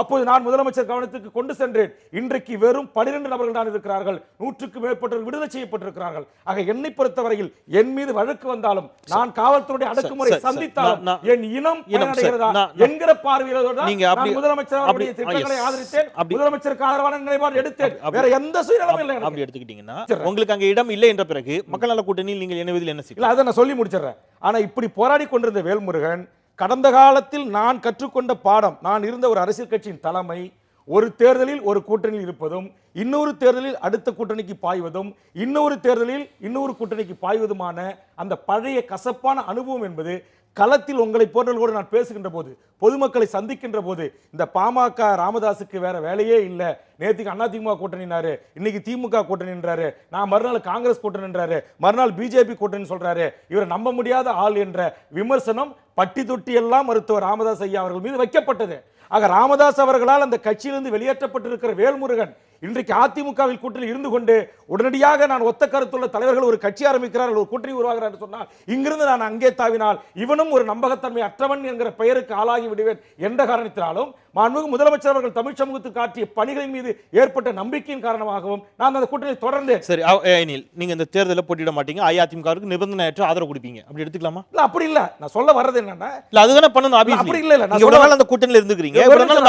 அப்போது நான் முதலமைச்சர் கவனத்துக்கு கொண்டு சென்றேன். இன்றைக்கு வெறும் பனிரெண்டு நபர்கள் தான் இருக்கிறார்கள். நூற்றுக்கு மேற்பட்டவர்கள் விடுதலை செய்யப்பட்டிருக்கிறார்கள். ஆக என்னை பொறுத்தவரையில் என் மீது வழக்கு வந்தாலும் நான் காவல்துறையுடைய அடக்குமுறை சந்தித்தாலும் என் இனம் பயனடைகிறதா என்கிற பார்வையிலோடு நான் முதலமைச்சர் அவருடைய திட்டங்களை. ஆதரித்தேன். முதலமைச்சருக்கு ஆதரவான நிலைப்பாடு எடுத்தேன். வேற எந்த சுயநலமும் இல்லை. அப்படி எடுத்துக்கிட்டீங்கன்னா. உங்களுக்கு அங்க இடம் இல்லை என்ற பிறகு மக்கள் நல கூட்டணியில் நீங்கள் என்ன சிக்கல் இல்ல அதை நான் சொல்லி முடிச்சிடுறேன். ஆனா இப்படி போராடி கொண்டிருந்த வேல்முருகன் கடந்த காலத்தில் நான் கற்றுக்கொண்ட பாடம் நான் இருந்த ஒரு அரசியல் கட்சியின் தலைமை ஒரு தேர்தலில் ஒரு கூட்டணியில் இருப்பதும் இன்னொரு தேர்தலில் அடுத்த கூட்டணிக்கு பாய்வதும் இன்னொரு தேர்தலில் இன்னொரு கூட்டணிக்கு பாய்வதுமான அந்த பழைய கசப்பான அனுபவம் என்பது களத்தில் உங்களை போன்றவர்களோடு நான் பேசுகின்ற போது பொதுமக்களை சந்திக்கின்ற போது இந்த பாமக ராமதாஸுக்கு வேற வேலையே இல்லை. நேற்றுக்கு அண்ணா திமுக கூட்டணினாரு இன்னைக்கு திமுக கூட்டணின்றாரு நான் மறுநாள் காங்கிரஸ் கூட்டணின்றாரு மறுநாள் பிஜேபி கூட்டணி சொல்றாரு இவரை நம்ப முடியாத ஆள் என்ற விமர்சனம் பட்டி தொட்டி எல்லாம் மருத்துவர் ராமதாஸ் ஐயா அவர்கள் மீது வைக்கப்பட்டது. ஆக ராமதாஸ் அவர்களால் அந்த கட்சியிலிருந்து வெளியேற்றப்பட்டிருக்கிற வேல்முருகன் இன்றைக்கு அதிமுகவில் கூட்டணி இருந்து கொண்டு உடனடியாக நான் ஒத்த கருத்துள்ள தலைவர்கள் ஒரு கட்சி ஆரம்பிக்கிறார்கள் ஒரு கூட்டணி உருவாகிறார் சொன்னால் இங்கிருந்து நான் அங்கே தாவினால் இவனும் ஒரு நம்பகத்தன்மை அற்றவன் என்கிற பெயருக்கு ஆளாகி விடுவேன் என்ற காரணத்தினாலும் மாண்புமிகு முதலமைச்சர் அவர்கள் தமிழ் சமூகத்துக்கு காட்டிய பணிகளின் மீது ஏற்பட்ட நம்பிக்கையின் காரணமாகவும் நான் அந்த கூட்டணியை தொடர்ந்தேன் சரி அவ- ஏ, அனில் நீங்க இந்த தேர்தலில் போட்டியிட மாட்டீங்க அஇஅதிமுகவுக்கு நிபந்தனையற்ற ஆதரவு கொடுப்பீங்க. அப்படி எடுத்துக்கலாமா? இல்ல அப்படி இல்ல. நான் சொல்ல வர்றது என்னன்னா இல்ல அதுதானே பண்ணணும். அப்படி இல்ல, இல்ல, அந்த கூட்டணியில இருந்துக்கிறீங்க.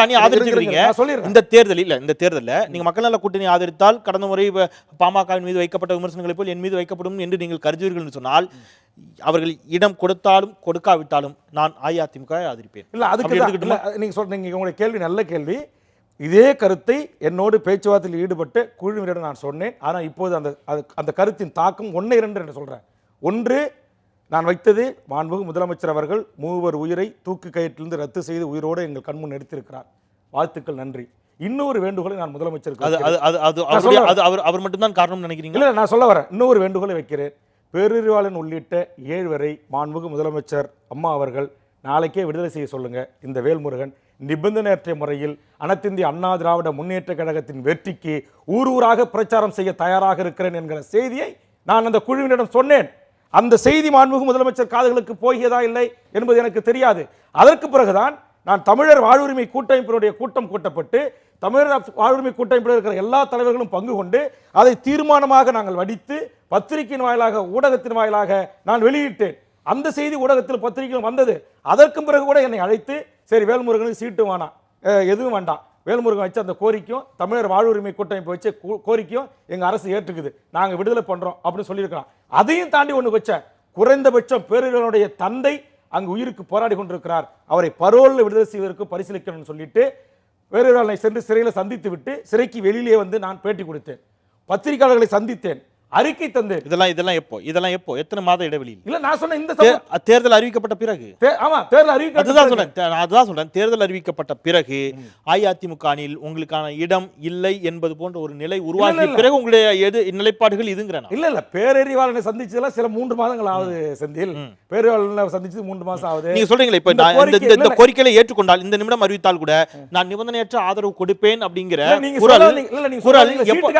அணி ஆதரிச்சிருக்கீங்க. இந்த தேர்தலில் இல்ல இந்த தேர்தல்ல நீங்க மக்கள் நல கூட்டணி ஆதரித்தால் கடந்த முறை பாமகவின் மீது வைக்கப்பட்ட விமர்சனங்களை போல் என் மீது வைக்கப்படும் என்று நீங்கள் கருதுவீர்கள் என்று சொன்னால் அவர்கள் இடம் கொடுத்தாலும் கொடுக்காவிட்டாலும் நான் அஇஅதிமுக ஆதரிப்பேன். இல்ல அதுக்கு நீங்க சொல்றீங்க உங்களுடைய கேள்வி நல்ல கேள்வி. இதே கருத்தை என்னோடு பேச்சுவார்த்தையில் ஈடுபட்டு குழுவினரிடம் நான் சொன்னேன். ஆனா இப்போது அந்த அந்த கருத்தின் தாக்கம் ஒன்று இரண்டு என்று சொல்றேன். ஒன்று நான் வைத்தது மாண்புமிகு முதலமைச்சர் அவர்கள் மூவர் உயிரை தூக்கு கயிற்றிலிருந்து ரத்து செய்து உயிரோடு எங்கள் கண்முன் எடுத்திருக்கிறார். வாழ்த்துக்கள் நன்றி. இன்னொரு வேண்டுகோளை நான் முதலமைச்சருக்கு அது. அது அது அது அவர் அவர் மட்டும்தான் காரணம் நினைக்கிறீங்க இல்ல நான் சொல்ல வரேன். இன்னொரு வேண்டுகோளை வைக்கிறேன். பேரறிவாளன் உள்ளிட்ட ஏழ்வரை மாண்புமிகு முதலமைச்சர் அம்மா அவர்கள் நாளைக்கே விடுதலை செய்ய சொல்லுங்க. இந்த வேல்முருகன் நிபந்தனையற்ற முறையில் அனைத்திந்திய அண்ணா திராவிட முன்னேற்ற கழகத்தின் வெற்றிக்கு ஊர் ஊராக பிரச்சாரம் செய்ய தயாராக இருக்கிறேன் என்கிற செய்தியை நான் அந்த குழுவினரிடம் சொன்னேன். அந்த செய்தி மாண்புமிகு முதலமைச்சர் காதுகளுக்கு போகியதா இல்லை என்பது எனக்கு தெரியாது. அதற்கு பிறகுதான் நான் தமிழர் வாழ்வுரிமை கூட்டமைப்பினுடைய கூட்டம் கூட்டப்பட்டு தமிழர் வாழ்வுரிமை கூட்டமைப்பில் இருக்கிற எல்லா தலைவர்களும் பங்கு கொண்டு அதை தீர்மானமாக நாங்கள் வடித்து பத்திரிகையின் வாயிலாக ஊடகத்தின் வாயிலாக நான் வெளியிட்டேன். அந்த செய்தி ஊடகத்தில் பத்திரிகையில் வந்தது. அதற்கும் பிறகு கூட என்னை அழைத்து சரி வேல்முருகனுக்கு சீட்டு வேணாம். எதுவும் வேண்டாம். வேல்முருகன் வச்ச அந்த கோரிக்கையும் தமிழர் வாழ்வுரிமை கூட்டமைப்பு வச்ச கோரிக்கையும் எங்கள் அரசு ஏற்றுக்குது. நாங்கள் விடுதலை பண்ணுறோம் அப்படின்னு சொல்லியிருக்கலாம் அதையும் தாண்டி ஒன்று வச்ச குறைந்தபட்சம் பேரிடனுடைய தந்தை அங்கு உயிருக்கு போராடி கொண்டிருக்கிறார். அவரை பரோலில் விடுதலை செய்வதற்கு பரிசீலிக்கணும்னு சொல்லிட்டு பேரிடனை சென்று சிறையில் சந்தித்து விட்டு சிறைக்கு வெளியிலே வந்து நான் பேட்டி கொடுத்தேன். பத்திரிகையாளர்களை சந்தித்தேன். அறிக்கை தந்தேன் இதெல்லாம் இதெல்லாம் எப்போ? இதெல்லாம் எப்போ? எத்தனை மாத இடைவெளியில்? இல்ல நான் சொன்ன இந்த தேர்தல் அறிவிக்கப்பட்ட பிறகு. ஆமா தேர்தல் அறிவிக்க அதுதான் சொல்றேன். அதுதான் சொல்றேன். தேர்தல் அறிவிக்கப்பட்ட பிறகு அஇஅதிமுக அணியில் உங்களுக்கான இடம் இல்லை என்பது போன்ற ஒரு நிலை உருவாகிய. பிறகு உங்களுடைய எது நிலைப்பாடுகள் இதுங்கிறேன். இல்ல இல்ல. பேரறிவாளனை சந்திச்சதெல்லாம் சில மூன்று மாதங்கள் ஆகுது செந்தில். பேரறிவாளனை சந்திச்சது மூன்று மாசம் ஆகுது. நீங்க சொல்றீங்களே இப்ப நான் இந்த- கோரிக்கை இந்த- இந்த இல்ல, கோரிக்கையில ஏற்றுக்கொண்டால் இந்த நிமிடம் அறிவித்தால் கூட நான் நிபந்தனையற்ற ஆதரவு கொடுப்பேன் அப்படிங்கிற குரல் எப்போ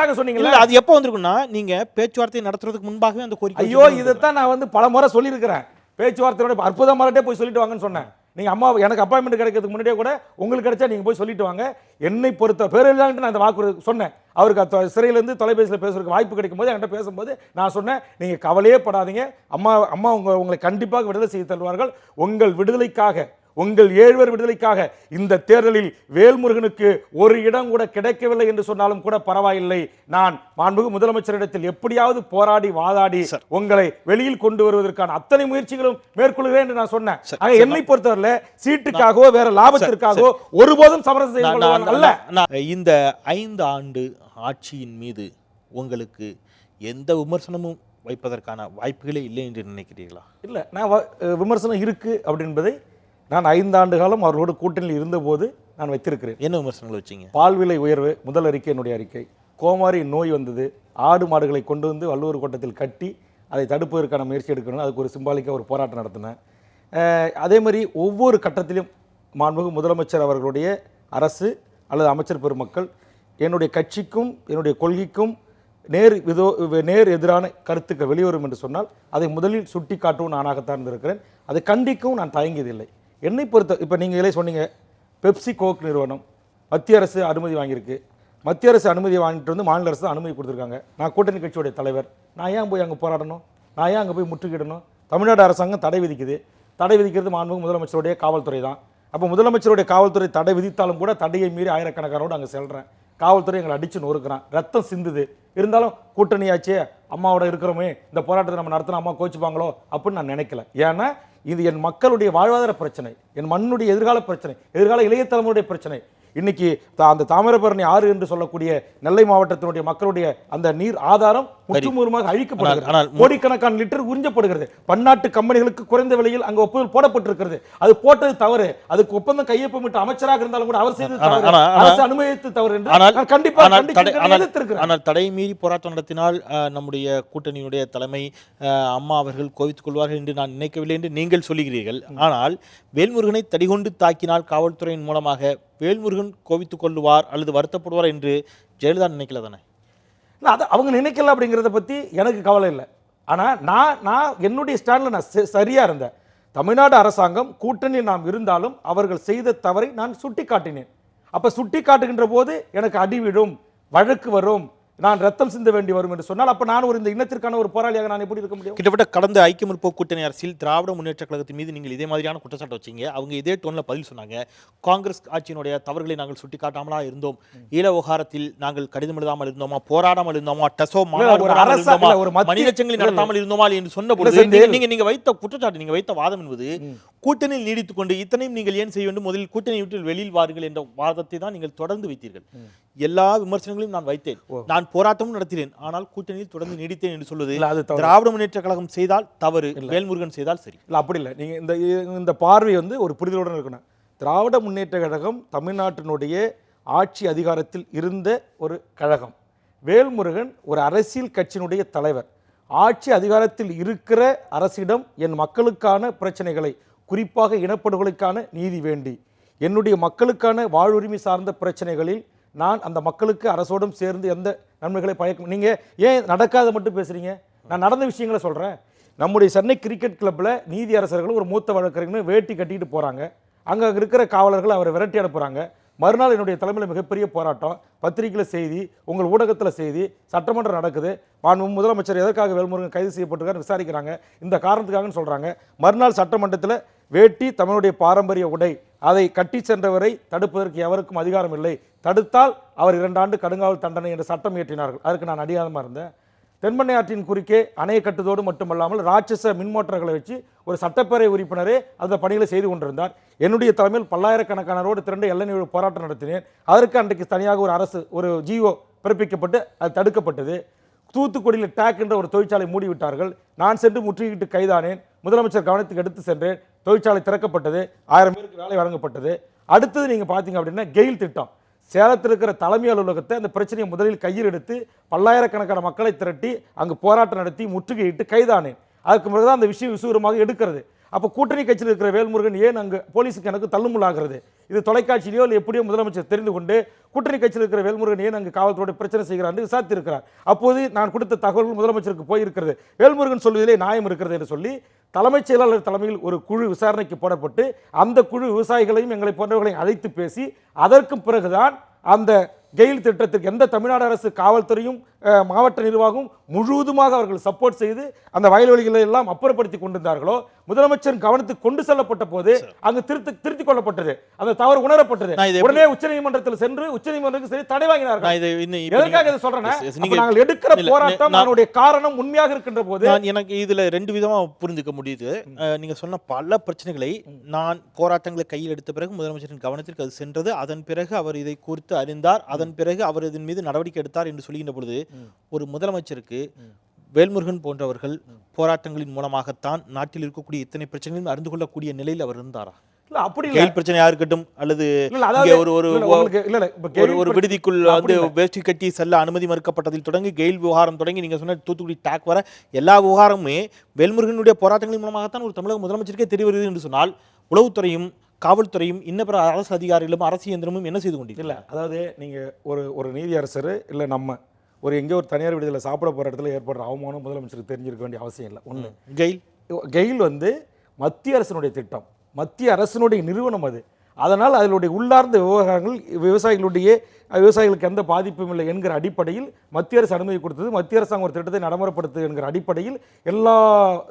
அது எப்போ வந்திருக்கும்னா நீங்க பேச்சுவார்த்தை நடத்துறதுக்கு முன்பாகவே அந்த கோரிக்கை ஐயோ. இதைத்தான் நான் வந்து பல முறை சொல்லியிருக்கிறேன். பேச்சுவார்த்தையோட அற்புதம் மாறட்டே போய் சொல்லிட்டு வாங்கன்னு சொன்னேன். நீங்க அம்மா எனக்கு அப்பாயின்மெண்ட் கிடைக்கிறதுக்கு முன்னாடியே கூட உங்களுக்கு கிடைச்சா நீங்க போய் சொல்லிட்டு வாங்க. என்னை பொறுத்த பேரில்லான்ட்டு நான் அந்த வாக்கு சொன்னேன். அவருக்கு சிறையிலேருந்து தொலைபேசியில் பேசுறதுக்கு வாய்ப்பு கிடைக்கும் போது என்கிட்ட பேசும்போது நான் சொன்னேன் நீங்க கவலையே படாதீங்க. அம்மா அம்மா உங்க உங்களை கண்டிப்பாக விடுதலை செய்து தருவார்கள். உங்கள் விடுதலைக்காக உங்கள் ஏழ்வர் விடுதலைக்காக இந்த தேர்தலில் வேல்முருகனுக்கு ஒரு இடம் கூட கிடைக்கவில்லை என்று சொன்னாலும் கூட பரவாயில்லை. நான் மாண்புகு முதலமைச்சரிடத்தில் எப்படியாவது போராடி வாதாடி. உங்களை வெளியில் கொண்டு வருவதற்கான அத்தனை முயற்சிகளும் மேற்கொள்கிறேன் என்று நான் சொன்னேன். என்னை பொறுத்தவரையில சீட்டுக்காகவோ வேற லாபத்திற்காகவோ ஒருபோதும் சமரசம் அல்ல. இந்த ஐந்து ஆண்டு ஆட்சியின் மீது உங்களுக்கு எந்த விமர்சனமும் வைப்பதற்கான வாய்ப்புகளே இல்லை என்று நினைக்கிறீர்களா? இல்ல நான் விமர்சனம் இருக்கு அப்படின்பதை நான் ஐந்தாண்டு காலம் அவர்களோடு கூட்டணியில் இருந்தபோது நான் வைத்திருக்கிறேன். என்ன விமர்சனங்கள் வச்சீங்க? பால் விலை உயர்வு முதல் அறிக்கை என்னுடைய அறிக்கை. கோமாரி நோய் வந்தது. ஆடு மாடுகளை கொண்டு வந்து வள்ளுவர் கோட்டத்தில் கட்டி அதை தடுப்பதற்கான முயற்சி எடுக்கணும். அதுக்கு ஒரு சிம்பாலிக்காக ஒரு போராட்டம் நடத்தினேன். அதே மாதிரி ஒவ்வொரு கட்டத்திலும் மாண்புமிகு முதலமைச்சர் அவர்களுடைய அரசு அல்லது அமைச்சர் பெருமக்கள் என்னுடைய கட்சிக்கும் என்னுடைய கொள்கைக்கும் நேர் விதோ நேர் எதிரான கருத்துக்கள் வெளிவரும் என்று சொன்னால் அதை முதலில் சுட்டி காட்டவும் நானாகத்தான் இருந்திருக்கிறேன். அதை கண்டிக்கவும் நான் தயங்கியதில்லை. என்னை பொறுத்த இப்போ நீங்களே சொன்னீங்க பெப்சி கோக் நிறுவனம். மத்திய அரசு அனுமதி வாங்கியிருக்கு. மத்திய அரசு அனுமதி வாங்கிட்டு வந்து மாநில அரசு தான் அனுமதி கொடுத்துருக்காங்க. நான் கூட்டணி கட்சியுடைய தலைவர். நான் ஏன் போய் அங்கே போராடணும்? நான் ஏன் அங்கே போய் முற்றுகிடணும் தமிழ்நாடு அரசாங்கம் தடை விதிக்குது. தடை விதிக்கிறது மாண்புமிகு முதலமைச்சருடைய காவல்துறை தான். அப்போ முதலமைச்சருடைய காவல்துறை தடை விதித்தாலும் கூட தடையை மீறி ஆயிரக்கணக்கானோடு அங்கே செல்கிறேன் காவல்துறை எங்களை அடிச்சு நொறுக்கிறான். ரத்தம் சிந்துது. இருந்தாலும் கூட்டணியாச்சே அம்மாவோட இருக்கிறோமே இந்த போராட்டத்தை நம்ம நடத்தினா அம்மா கோச்சுப்பாங்களோ அப்படின்னு நான் நினைக்கல. ஏன்னா இது என் மக்களுடைய வாழ்வாதார பிரச்சனை என் மண்ணுடைய எதிர்கால பிரச்சனை எதிர்கால இளைய தலைமுறையுடைய பிரச்சனை. இன்னைக்கு அந்த தாமிரபரணி ஆறு என்று சொல்லக்கூடிய நெல்லை மாவட்டத்தினுடைய மக்களுடைய அந்த நீர் ஆதாரம் முற்றுமுறுமாக அழிக்கப்படுகிறது. ஆனால் கோடிக்கணக்கான லிட்டர் உறிஞ்சப்படுகிறது. பன்னாட்டு கம்பெனிகளுக்கு குறைந்த விலையில் அங்க ஒப்புதல் போடப்பட்டிருக்கிறது. அது போட்டது தவறு. அதுக்கு ஒப்பந்தம் கையொப்பமிட்ட அமைச்சராக இருந்தாலும் கூட அவர் செய்தது தவறு. அரசு அனுமதித்து தவறு என்று ஆனால் நான் கண்டிப்பா ஆனால் தடை மீறி போராட்டம் நடத்தினால் நம்முடைய கூட்டணியுடைய தலைமை அம்மா அவர்கள் கோவித்துக் கொள்வார்கள் என்று நான் நினைக்கவில்லை என்று நீங்கள் சொல்லுகிறீர்கள். ஆனால் வேல்முருகனை தடிகொண்டு தாக்கினால் காவல்துறையின் மூலமாக வேல்முருகன் கோவித்து கொள்ளுவார் அல்லது வருத்தப்படுவார் என்று ஜெயலலிதா நினைக்கல தானே? அதை அது அவங்க நினைக்கல அப்படிங்கிறத பற்றி எனக்கு கவலை இல்லை. ஆனால் நான் நான் என்னுடைய ஸ்டாண்டில் நான் ச- இருந்தேன். தமிழ்நாடு அரசாங்கம் கூட்டணியில் நாம் இருந்தாலும் அவர்கள் செய்த தவறை நான் சுட்டி காட்டினேன் அப்போ சுட்டி காட்டுகின்ற போது எனக்கு அடி விழும் வழக்கு வரும் நான் ரத்தம் சிந்த வேண்டி வரும் என்று சொன்னால் அப்ப நான் ஒரு இந்த இனத்திற்கான ஒரு போராளியாக நான் எப்படி இருக்க முடியும்? கிட்டத்தட்ட கடந்த ஐக்கிய முற்போக்கு கூட்டணி அரசில் திராவிட முன்னேற்ற கழகத்தின் மீது நீங்கள் இதே மாதிரியான குற்றச்சாட்டு வச்சீங்க. அவங்க இதே டோன்ல பதில் சொன்னாங்க. காங்கிரஸ் ஆட்சியினுடைய தவறுகளை நாங்கள் சுட்டிக்காட்டாமலா இருந்தோம். ஈழ விவகாரத்தில் நாங்கள் கடிதம் எழுதாமல் இருந்தோமா? போராடாமல் இருந்தோமா? டெசோ இல்ல. நடத்தாமல் இருந்தோமா என்று சொன்ன பொழுது நீங்க நீங்க வைத்த குற்றச்சாட்டு நீங்க வைத்த வாதம் என்பது கூட்டணியில் நீடித்துக் கொண்டு இத்தனையும் நீங்கள் ஏன் செய்ய வேண்டும்? முதலில் கூட்டணி விட்டு வெளியில் வாருங்கள் என்ற வாதத்தை தான் நீங்கள் தொடர்ந்து வைத்தீர்கள். எல்லா விமர்சனங்களையும் நான் வைத்தேன். நான் போராட்டமும் நடத்தினேன். ஆனால் கூட்டணியில் தொடர்ந்து நீடித்தேன் என்று சொல்வது இல்ல, அது தவறு. திராவிட முன்னேற்ற கழகம் செய்தால் தவறு வேல்முருகன் செய்தால் சரி. இல்லை அப்படி இல்லை. நீங்கள் இந்த இந்த பார்வை வந்து ஒரு புரிதலுடன் இருக்கணும். திராவிட முன்னேற்ற கழகம் தமிழ்நாட்டினுடைய ஆட்சி அதிகாரத்தில் இருந்த ஒரு கழகம். வேல்முருகன் ஒரு அரசியல் கட்சியினுடைய தலைவர். ஆட்சி அதிகாரத்தில் இருக்கிற அரசிடம் என் மக்களுக்கான பிரச்சனைகளை குறிப்பாக இனப்படுகொலைக்கான நீதி வேண்டி என்னுடைய மக்களுக்கான வாழ்வுரிமை சார்ந்த பிரச்சனைகளில் நான் அந்த மக்களுக்கு அரசோடும் சேர்ந்து எந்த நன்மைகளை பயக்கும் நீங்கள் ஏன் நடக்காத மட்டும் பேசுகிறீங்க நான் நடந்த விஷயங்களை சொல்கிறேன் நம்முடைய சென்னை கிரிக்கெட் கிளப்பில் நீதி அரசர்கள் ஒரு மூத்த வழக்கறிஞர் வேட்டி கட்டிட்டு போகிறாங்க அங்கே இருக்கிற காவலர்கள் அவரை விரட்டி அனுப்புகிறாங்க மறுநாள் என்னுடைய தலைமையில் மிகப்பெரிய போராட்டம். பத்திரிகையில் செய்தி உங்கள் ஊடகத்தில் செய்தி சட்டமன்றம் நடக்குது. மாண்பு முதலமைச்சர் எதற்காக வேல்முருகன் கைது செய்யப்பட்டிருக்காரு விசாரிக்கிறாங்க. இந்த காரணத்துக்காகன்னு சொல்கிறாங்க மறுநாள் சட்டமன்றத்தில் வேட்டி தமிழுடைய பாரம்பரிய உடை அதை கட்டி சென்றவரை தடுப்பதற்கு எவருக்கும் அதிகாரம் இல்லை. தடுத்தால் அவர் இரண்டாண்டு கடுங்காவல் தண்டனை என்ற சட்டம் இயற்றினார்கள். அதற்கு நான் அடியாதமாக இருந்தேன். தென்பெண்ணை ஆற்றின் குறுக்கே அணை கட்டுவதோடு மட்டுமல்லாமல் ராட்சச மின்மோட்டர்களை வச்சு ஒரு சட்டப்பேரவை உறுப்பினரே அந்த பணிகளை செய்து கொண்டிருந்தார். என்னுடைய தலைமையில் பல்லாயிரக்கணக்கானரோடு திரண்டு எல்லை போராட்டம் நடத்தினேன். அதற்கு அன்றைக்கு தனியாக ஒரு அரசு ஒரு ஜிஓ பிறப்பிக்கப்பட்டு அது தடுக்கப்பட்டது. தூத்துக்குடியில் டேக் என்ற ஒரு தொழிற்சாலை மூடிவிட்டார்கள். நான் சென்று முற்றுகிட்டு கைதானேன். முதலமைச்சர் கவனத்துக்கு எடுத்து சென்றேன். தொழிற்சாலை திறக்கப்பட்டது ஆயிரம் பேருக்கு வேலை வழங்கப்பட்டது. அடுத்தது நீங்கள் பார்த்தீங்க அப்படின்னா கெயில் திட்டம். சேலத்தில் இருக்கிற தலைமை அலுவலகத்தை அந்த பிரச்சனையை முதலில் கையில் எடுத்து பல்லாயிரக்கணக்கான மக்களை திரட்டி அங்கு போராட்டம் நடத்தி முற்றுகையிட்டு கைதானேன் அதுக்கு பிறகுதான் அந்த விஷயம் விசுவரமாக எடுக்கிறது. அப்போ கூட்டணி கட்சியில் இருக்கிற வேல்முருகன் ஏன் அங்கு போலீஸுக்கு எனக்கு தள்ளுமுள்ளாகிறது? இது தொலைக்காட்சியிலையோ இல்லை எப்படியோ முதலமைச்சர் தெரிந்து கொண்டு கூட்டணி கட்சியில் இருக்கிற வேல்முருகன் ஏன் அங்கு காவல்துறையோட பிரச்சனை செய்கிறார் என்று விசாரித்திருக்கிறார். அப்போது நான் கொடுத்த தகவல்கள் முதலமைச்சருக்கு போயிருக்கிறது. வேல்முருகன் சொல்வதிலே நியாயம் இருக்கிறது என்று சொல்லி தலைமைச் செயலாளர் தலைமையில் ஒரு குழு விசாரணைக்கு போடப்பட்டு அந்த குழு விவசாயிகளையும் எங்களை போன்றவர்களையும் அழைத்து பேசி அதற்கும் பிறகுதான் அந்த கெயில் திட்டத்திற்கு எந்த தமிழ்நாடு அரசு காவல்துறையும் மாவட்ட நிர்வாகம் முழுவதுமாக அவர்கள் சப்போர்ட் செய்து அந்த வயல்வெளிகளை எல்லாம் அப்புறப்படுத்தி கொண்டிருந்தார்களோ முதலமைச்சர் கவனத்துக்கு கொண்டு செல்லப்பட்ட போது அங்கு திருத்தி திருத்திக் கொள்ளப்பட்டது. அந்த தவறு உணரப்பட்டது. உடனே உச்சநீதிமன்றத்தில் சென்று உச்சநீதிமன்றத்துக்கு சரி தடை வாங்கினார்கள். எதற்காக இதை நீங்க- நாங்கள் எடுக்கிற போராட்டம் அதனுடைய காரணம் உண்மையாக இருக்கின்ற போது எனக்கு இதுல ரெண்டு விதமா புரிஞ்சுக்க முடியுது. நீங்க சொன்ன பல பிரச்சனைகளை நான் போராட்டங்களை கையில் எடுத்த பிறகு முதலமைச்சரின் கவனத்திற்கு அது சென்றது. அதன் பிறகு அவர் இதை குறித்து அறிந்தார். அதன் பிறகு அவர் இதன் மீது நடவடிக்கை எடுத்தார் என்று சொல்கின்ற பொழுது ஒரு முதலமைச்சருக்கு வேல்முருகன் போன்றவர்கள் போராட்டங்களின் மூலமாகத்தான் நாட்டில் இருக்கக்கூடிய இத்தனை பிரச்சனைகளும் அறிந்து கொள்ளக்கூடிய நிலையில் அவர் இருந்தாரா? இல்ல அப்படி இல்ல. பிரச்சனையா இருக்கட்டும் அல்லது ஒரு ஒரு ஒரு ஒரு விடுதிக்குள் வந்து. வேஷ்டி கட்டி செல்ல அனுமதி மறுக்கப்பட்டதில் தொடங்கி கெயில் விவகாரம் தொடங்கி நீங்க சொன்ன தூத்துக்குடி டாக் வர எல்லா விவகாரமுமே வேல்முருகனுடைய போராட்டங்களின் மூலமாகத்தான் ஒரு தமிழக முதலமைச்சருக்கே தெரிய வருகிறது என்று சொன்னால் உளவுத்துறையும் காவல்துறையும் இன்ன பிற அரசு அதிகாரிகளும் அரசு இயந்திரமும் என்ன செய்து கொண்டிருக்கிறது இல்ல அதாவது நீங்க ஒரு ஒரு நீதியரசர் இல்ல நம்ம ஒரு எங்கேயோ ஒரு தனியார் விடுதலை சாப்பிட போற இடத்துல ஏற்படுற அவமானம் முதலமைச்சருக்கு தெரிஞ்சிருக்க வேண்டிய அவசியம் இல்லை. ஒண்ணு. கெயில் கெயில் வந்து மத்திய அரசினுடைய திட்டம். மத்திய அரசினுடைய நிறுவனம் அது. அதனால் அதனுடைய உள்ளார்ந்த விவகாரங்கள் விவசாயிகளுடைய விவசாயிகளுக்கு எந்த பாதிப்பும் இல்லை என்கிற அடிப்படையில் மத்திய அரசு அனுமதி கொடுத்தது. மத்திய அரசாங்கம் ஒரு திட்டத்தை நடைமுறைப்படுத்துது என்கிற அடிப்படையில் எல்லா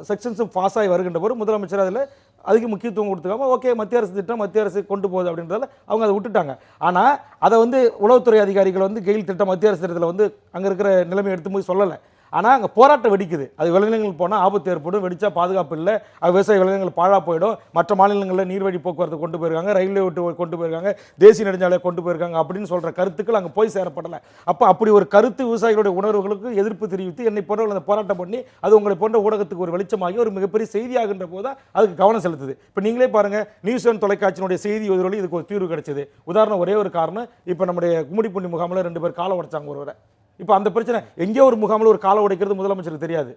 செக்ஷன்ஸும் பாஸ் ஆகி வருகின்ற போது முதலமைச்சர் அதில் அதுக்கு முக்கியத்துவம் கொடுத்துக்காம ஓகே மத்திய அரசு திட்டம் மத்திய அரசு கொண்டு போகுது அப்படின்றதால அவங்க அதை விட்டுட்டாங்க. ஆனால் அதை வந்து உளவுத்துறை அதிகாரிகள் வந்து கெயில் திட்டம் மத்திய அரசு திட்டத்தில் வந்து அங்கே இருக்கிற நிலைமை எடுத்து போய் சொல்லலை. ஆனால் அங்கே போராட்டம் வெடிக்குது. அது விளைநிலங்கள் போனால் ஆபத்து ஏற்படும். வெடித்தா பாதுகாப்பு இல்லை. அது விவசாய விளைநிலங்கள் பாழா போயிடும். மற்ற மாநிலங்களில் நீர்வழி போக்குவரத்து கொண்டு போயிருக்காங்க. ரயில்வே விட்டு கொண்டு போயிருக்காங்க. தேசிய நெடுஞ்சாலையை கொண்டு போயிருக்காங்க அப்படின்னு சொல்கிற கருத்துக்கள் அங்கே போய் சேரப்படலை. அப்போ அப்படி ஒரு கருத்து விவசாயிகளுடைய உணர்வுகளுக்கு எதிர்ப்பு தெரிவித்து என்னை போன்றவர்கள் அந்த போராட்டம் பண்ணி அது உங்களை போன்ற ஊடகத்துக்கு ஒரு வெளிச்சமாகி ஒரு மிகப்பெரிய செய்தியாகின்ற போது தான் அதுக்கு கவனம் செலுத்துது. இப்போ நீங்களே பாருங்கள் நியூஸ் ஒன் தொலைக்காட்சியினுடைய செய்தி எதிரொலி இதுக்கு ஒரு தீர்வு கிடைச்சது. உதாரணம் ஒரே ஒரு காரணம் இப்போ நம்முடைய கும்மிடிப்பூண்டி முகாமில் ரெண்டு பேர் காலை உடைச்சாங்க ஒருவரை. இப்போ அந்த பிரச்சனை எங்கேயோ ஒரு முகாமில் ஒரு காலை உடைக்கிறது முதலமைச்சருக்கு தெரியாது.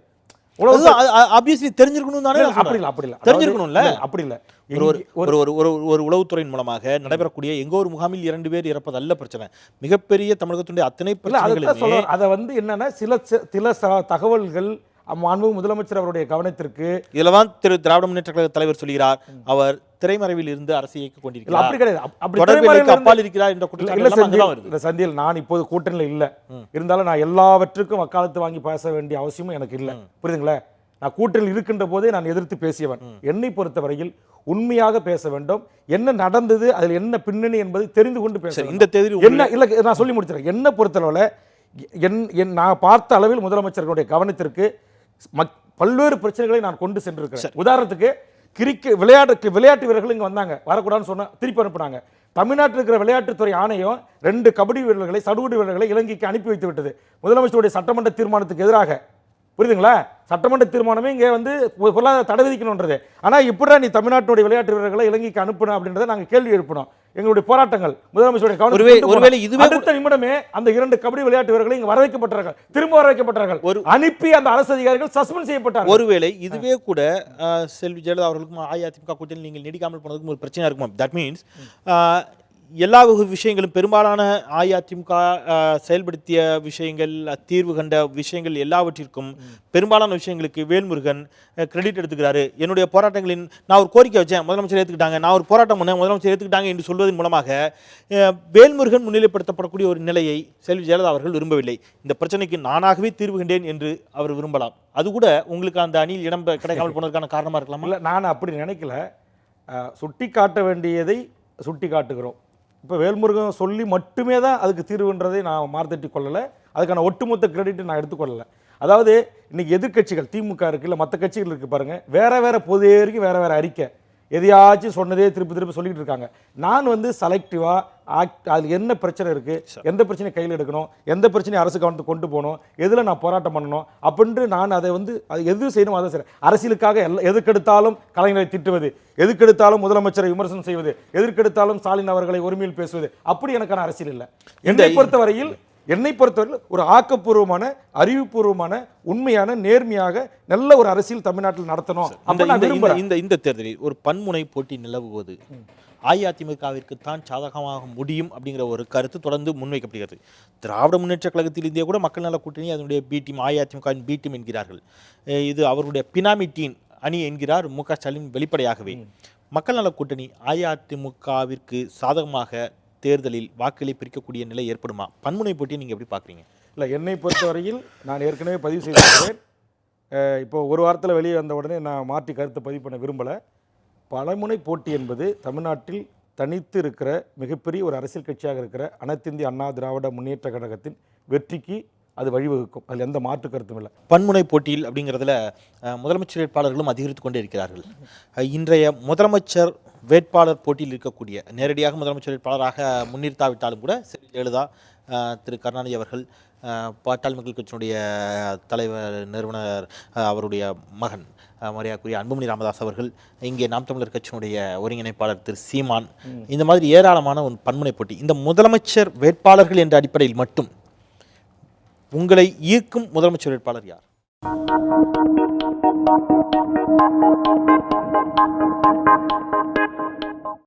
ஆப்வியஸ்லி தெரிஞ்சிருக்கணும் தானே அப்படி. இல்லை அப்படி இல்லை. தெரிஞ்சிருக்கணும்ல? அப்படி இல்லை. ஒரு ஒரு ஒரு ஒரு ஒரு உளவுத்துறையின் மூலமாக நடைபெறக்கூடிய எங்கோ ஒரு முகாமில் இரண்டு பேர் இறப்பது அல்ல பிரச்சனை. மிகப்பெரிய தமிழகத்துடைய அத்தனை பிரச்சனைகளுமே அதை வந்து என்னன்னா சில சில தகவல்கள் மாண்பு முதலமைச்சர் அவருடைய கவனத்திற்கு இதுல தான் திரு திராவிட முன்னேற்ற கழக தலைவர் சொல்கிறார். அவர் திரைமறைவில் இருந்து அரசு இயக்கிக் இல்ல கொண்டிருக்கிறார் அப்படி கிடையாது. அப்படி அப்பால் இருக்கிறார் என்ற குற்றச்சாட்டு செந்தில் நான் இப்போது கூட்டணியில் இல்ல. இருந்தாலும் நான் எல்லாவற்றுக்கும் வக்காலத்து வாங்கி பேச வேண்டிய அவசியமும் எனக்கு இல்ல. புரியுதுங்களா? நான் கூட்டணியில் இருக்கின்ற போதே நான் எதிர்த்து பேசியவன். என்னை பொறுத்தவரையில் உண்மையாக பேச வேண்டும். என்ன நடந்தது அதில் என்ன பின்னணி என்பதை தெரிந்து கொண்டு பேச. இந்த தேதி என்ன இல்ல நான் சொல்லி முடிச்சிடறேன். என்ன பொறுத்தளவில் என் என் நான் பார்த்த அளவில் முதலமைச்சர்களுடைய கவனத்திற்கு மக்- பல்வேறு பிரச்சனைகளை நான் கொண்டு சென்றிருக்கிறேன். உதாரணத்துக்கு கிரிக்கெட் விளையாட்டு விளையாட்டு வீரர்கள் இங்கே வந்தாங்க. வரக்கூடாதுன்னு சொன்னால் திருப்பி அனுப்புனாங்க. தமிழ்நாட்டில் இருக்கிற விளையாட்டுத்துறை ஆணையம் ரெண்டு கபடி வீரர்களை சடுகுடு வீரர்களை இலங்கைக்கு அனுப்பி வைத்து விட்டது. முதலமைச்சருடைய சட்டமன்ற தீர்மானத்துக்கு எதிராக. புரியுதுங்களா? சட்டமன்ற தீர்மானமே இங்கே வந்து பொருளாதார தடை விதிக்கணுன்றது ஆனால் இப்படி நீ தமிழ்நாட்டுடைய விளையாட்டு வீரர்களை இலங்கைக்கு அனுப்பணும் அப்படின்றத நாங்கள் கேள்வி எழுப்பினோம். எங்களுடைய போராட்டங்கள் முதலமைச்சருடைய. ஒருவேளை இதுவே அடுத்த நிமிடமே அந்த இரண்டு கபடி விளையாட்டு வீரர்களை இங்க வர வைக்கப்பட்டார்கள் திரும்ப வர வைக்கப்பட்டார்கள் ஒரு- அனுப்பி அந்த அரசு அதிகாரிகள் சஸ்பெண்ட் செய்யப்பட்டார்கள். ஒருவேளை இதுவே கூட செல்வி ஜெயலலிதா அவர்களுக்கும் அஇஅதிமுக கூட்டணி நீங்கள் நீடிக்காமல் போனதுக்கும் ஒரு பிரச்சனையா இருக்குமா? தட் மீன்ஸ் எல்லா வகை விஷயங்களும் பெரும்பாலான அஇஅதிமுக செயல்படுத்திய விஷயங்கள் தீர்வு கண்ட விஷயங்கள் எல்லாவற்றிற்கும் பெரும்பாலான விஷயங்களுக்கு வேல்முருகன் கிரெடிட் எடுத்துக்கிறாரு. என்னுடைய போராட்டங்களின் நான் ஒரு கோரிக்கை வச்சேன். முதலமைச்சர் ஏற்றுக்கிட்டாங்க நான் ஒரு போராட்டம் பண்ணேன். முதலமைச்சர் ஏற்றுக்கிட்டாங்க என்று சொல்வதன் மூலமாக வேல்முருகன் முன்னிலைப்படுத்தப்படக்கூடிய ஒரு நிலையை செல்வி ஜெயலலிதா அவர்கள் விரும்பவில்லை. இந்த பிரச்சனைக்கு நானாகவே தீர்வு கண்டேன் என்று அவர் விரும்பலாம். அது கூட உங்களுக்கு அந்த அணியில் இடம் கிடைக்காமல் போனதுக்கான காரணமா இருக்கலாமா? இல்ல நான் அப்படி நினைக்கல. சுட்டி காட்ட வேண்டியதை சுட்டி காட்டுகிறோம் இப்போ வேல்முருகன் சொல்லி மட்டுமே தான் அதுக்கு தீர்வுன்றதை நான் மார்த்தட்டி கொள்ளலை. அதுக்கான ஒட்டுமொத்த கிரெடிட் நான் எடுத்துக்கொள்ளலை அதாவது இன்றைக்கி எதிர்க்கட்சிகள் திமுக இருக்குது இல்லை மற்ற கட்சிகள் இருக்குது பாருங்கள் வேறு வேறு பொது வரைக்கும் வேறு வேறு அறிக்கை. எதையாச்சும் சொன்னதே திருப்பி திருப்பி சொல்லிட்டு இருக்காங்க. நான் வந்து செலக்டிவா ஆக்ட் அதில் என்ன பிரச்சனை இருக்கு எந்த பிரச்சனை கையில் எடுக்கணும் எந்த பிரச்சனையும் அரசு கவனத்துக்கு கொண்டு போகணும் எதில் நான் போராட்டம் பண்ணணும் அப்படின்ட்டு நான் அதை வந்து அது எது செய்யணும் அதை செய்கிறேன் அரசியலுக்காக எல்லா எதுக்கெடுத்தாலும் கலைஞரை திட்டுவது எதுக்கெடுத்தாலும் முதலமைச்சரை விமர்சனம் செய்வது எதுக்கெடுத்தாலும் ஸ்டாலின் அவர்களை ஒருமையில் பேசுவது அப்படி எனக்கான அரசியல் இல்லை. என்னை பொறுத்தவரையில் என்னை பொறுத்தவரையில் ஒரு ஆக்கப்பூர்வமான அறிவுபூர்வமான உண்மையான நேர்மையாக நல்ல ஒரு அரசியல் தமிழ்நாட்டில் நடத்தணும் இந்த அப்ப நான் இந்த- இந்த தேர்தலில் ஒரு பன்முனை போட்டி நிலவுவது அஇஅதிமுகவிற்கு தான் சாதகமாக முடியும் அப்படிங்கிற ஒரு கருத்து தொடர்ந்து முன்வைக்கப்படுகிறது. திராவிட முன்னேற்ற கழகத்தில் இருந்தே கூட மக்கள் நல கூட்டணி அதனுடைய பி டீம் அஇஅதிமுகவின் பி டீம் என்கிறார்கள். இது அவருடைய பினாமி டீம் அணி என்கிறார் மு க ஸ்டாலின் வெளிப்படையாகவே. மக்கள் நல கூட்டணி அஇஅதிமுகவிற்கு சாதகமாக தேர்தலில் வாக்குகளை பிரிக்கக்கூடிய நிலை ஏற்படுமா? பன்முனை போட்டியை நீங்கள் எப்படி பார்க்குறீங்க? இல்லை என்னை பொறுத்தவரையில் நான் ஏற்கனவே பதிவு செய்திருக்கிறேன். இப்போ ஒரு வாரத்தில் வெளியே வந்த உடனே நான் மாற்றி கருத்தை பதிவு பண்ண விரும்பலை. பலமுனை போட்டி என்பது தமிழ்நாட்டில் தனித்து இருக்கிற மிகப்பெரிய ஒரு அரசியல் கட்சியாக இருக்கிற அனைத்திந்திய அண்ணா திராவிட முன்னேற்ற கழகத்தின் வெற்றிக்கு அது வழிவகுக்கும். அதில் எந்த மாற்று கருத்தும் இல்லை. பன்முனை போட்டியில் அப்படிங்கிறதுல முதலமைச்சர் வேட்பாளர்களும் அதிகரித்து கொண்டே இருக்கிறார்கள். இன்றைய முதலமைச்சர் வேட்பாளர் போட்டியில் இருக்கக்கூடிய நேரடியாக முதலமைச்சர் வேட்பாளராக முன்னிறுத்தாவிட்டாலும் கூட செல்வி ஜெயலலிதா திரு கருணாநிதி அவர்கள் பாட்டாளி மக்கள் கட்சியினுடைய தலைவர் நிறுவனர் அவருடைய மகன் மரியாதைக்குரிய அன்புமணி ராமதாஸ் அவர்கள் இங்கே நாம் தமிழர் கட்சியினுடைய ஒருங்கிணைப்பாளர் திரு சீமான் இந்த மாதிரி ஏராளமான ஒரு பன்முனை போட்டி. இந்த முதலமைச்சர் வேட்பாளர்கள் என்ற அடிப்படையில் மட்டும் உங்களை ஈர்க்கும் முதலமைச்சர் வேட்பாளர் யார்?